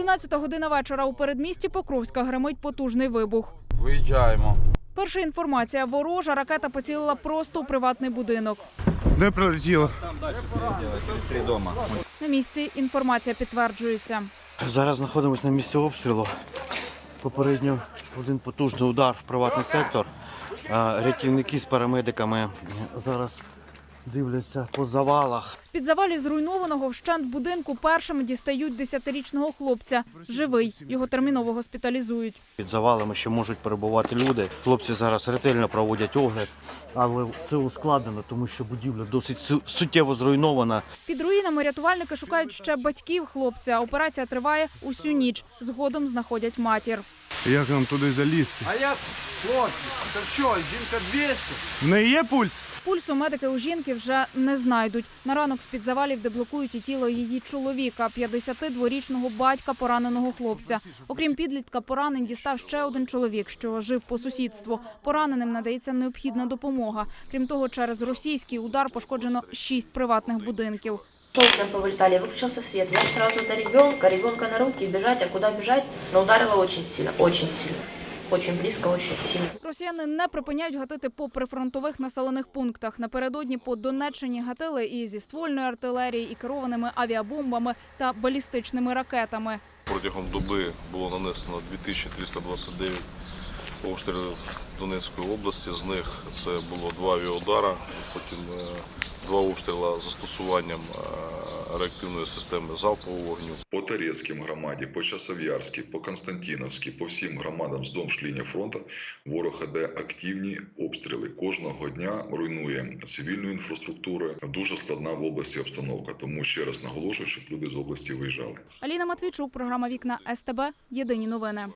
11 година вечора у передмісті Покровська гримить потужний вибух. Виїжджаємо. Перша інформація ворожа ракета поцілила просто у приватний будинок. Де прилетіло? На місці інформація підтверджується. Зараз знаходимося на місці обстрілу. Попередньо один потужний удар в приватний сектор. Рятівники з парамедиками зараз дивляться по завалах. З-під завалів зруйнованого вщент будинку першими дістають 10-річного хлопця. Живий. Його терміново госпіталізують. Під завалами ще можуть перебувати люди. Хлопці зараз ретельно проводять огляд, але це ускладнено, тому що будівля досить суттєво зруйнована. Під руїнами рятувальники шукають ще батьків хлопця. Операція триває усю ніч. Згодом знаходять матір. Як нам туди залізти? А як? Хлопці, це що, жінка 200? В неї є пульс? Пульсу медики у жінки вже не знайдуть. На ранок з-під завалів деблокують і тіло її чоловіка, 52-річного батька пораненого хлопця. Окрім підлітка, поранень дістав ще один чоловік, що жив по сусідству. Пораненим надається необхідна допомога. Крім того, через російський удар пошкоджено шість приватних будинків. Окна повылетали, выключился свет. Я сразу до ребенка, ребенка на руки, бежать, а куда бежать? Но ударило очень сильно, очень сильно. Очень близко, очень сильно. Росіяни не припиняють гатити по прифронтових населених пунктах. Напередодні по Донеччині гатили і зі ствольної артилерії, і керованими авіабомбами та балістичними ракетами. Протягом доби було нанесено 2329 обстрілів Донецької області. З них це було два авіаудара, потім е, два обстріли з застосуванням е, реактивної системи залпового вогню. По Торецьким громаді, по Часов'ярській, по Константіновській, по всім громадам вздовж лінії фронту ворог іде активні обстріли. Кожного дня руйнує цивільну інфраструктуру. Дуже складна в області обстановка. Тому ще раз наголошую, щоб люди з області виїжджали. Аліна Матвійчук, програма Вікна СТБ. Єдині новини.